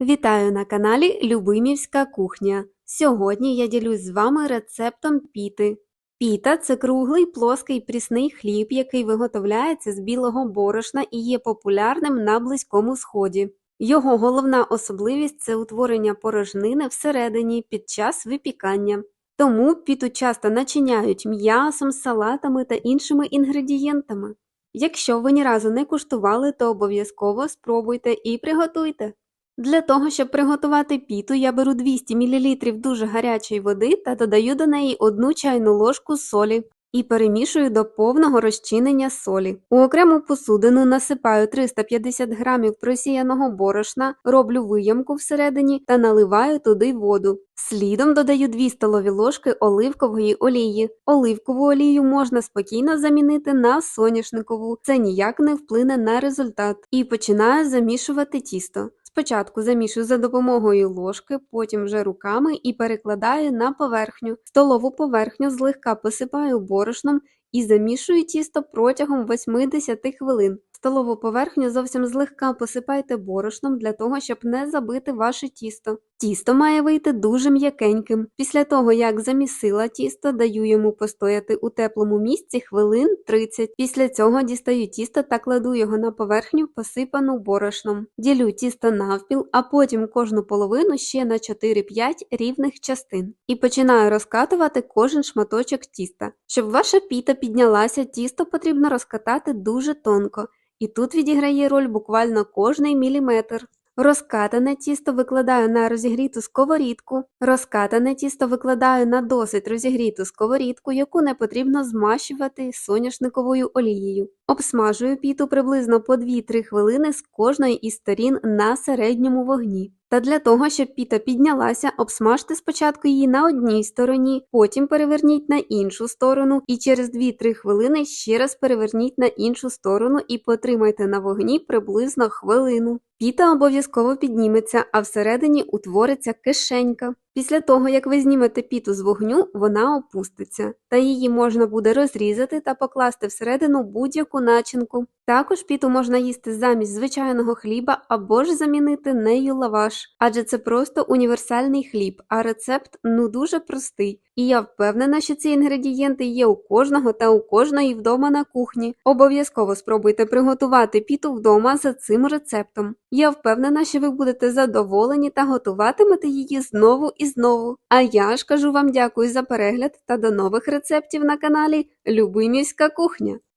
Вітаю на каналі Любимівська кухня. Сьогодні я ділюсь з вами рецептом піти. Піта це круглий плоский прісний хліб, який виготовляється з білого борошна і є популярним на Близькому Сході. Його головна особливість це утворення порожнини всередині під час випікання. Тому піту часто начиняють м'ясом, салатами та іншими інгредієнтами. Якщо ви ні разу не куштували, то обов'язково спробуйте і приготуйте. Для того, щоб приготувати піту, я беру 200 мл дуже гарячої води та додаю до неї одну чайну ложку солі і перемішую до повного розчинення солі. У окрему посудину насипаю 350 г просіяного борошна, роблю виямку всередині та наливаю туди воду. Слідом додаю 2 столові ложки оливкової олії. Оливкову олію можна спокійно замінити на соняшникову, це ніяк не вплине на результат. І починаю замішувати тісто. Спочатку замішую за допомогою ложки, потім вже руками і перекладаю на поверхню. Столову поверхню злегка посипаю борошном і замішую тісто протягом 80 хвилин. Столову поверхню зовсім злегка посипайте борошном для того, щоб не забити ваше тісто. Тісто має вийти дуже м'якеньким. Після того, як замісила тісто, даю йому постояти у теплому місці хвилин 30. Після цього дістаю тісто та кладу його на поверхню, посипану борошном. Ділю тісто навпіл, а потім кожну половину ще на 4-5 рівних частин. І починаю розкатувати кожен шматочок тіста. Щоб ваша піта піднялася, тісто потрібно розкатати дуже тонко. І тут відіграє роль буквально кожний міліметр. Розкатане тісто викладаю на розігріту сковорідку. Розкатане тісто викладаю на досить розігріту сковорідку, яку не потрібно змащувати соняшниковою олією. Обсмажую піту приблизно по 2-3 хвилини з кожної із сторін на середньому вогні. Та для того, щоб піта піднялася, обсмажте спочатку її на одній стороні, потім переверніть на іншу сторону і через 2-3 хвилини ще раз переверніть на іншу сторону і потримайте на вогні приблизно хвилину. Піта обов'язково підніметься, а всередині утвориться кишенька. Після того, як ви знімете піту з вогню, вона опуститься, та її можна буде розрізати та покласти всередину будь-яку начинку. Також піту можна їсти замість звичайного хліба або ж замінити нею лаваш, адже це просто універсальний хліб, а рецепт ну дуже простий. І я впевнена, що ці інгредієнти є у кожного та у кожної вдома на кухні. Обов'язково спробуйте приготувати піту вдома за цим рецептом. Я впевнена, що ви будете задоволені та готуватимете її знову і знову. А я ж кажу вам дякую за перегляд та до нових рецептів на каналі Любимівська кухня.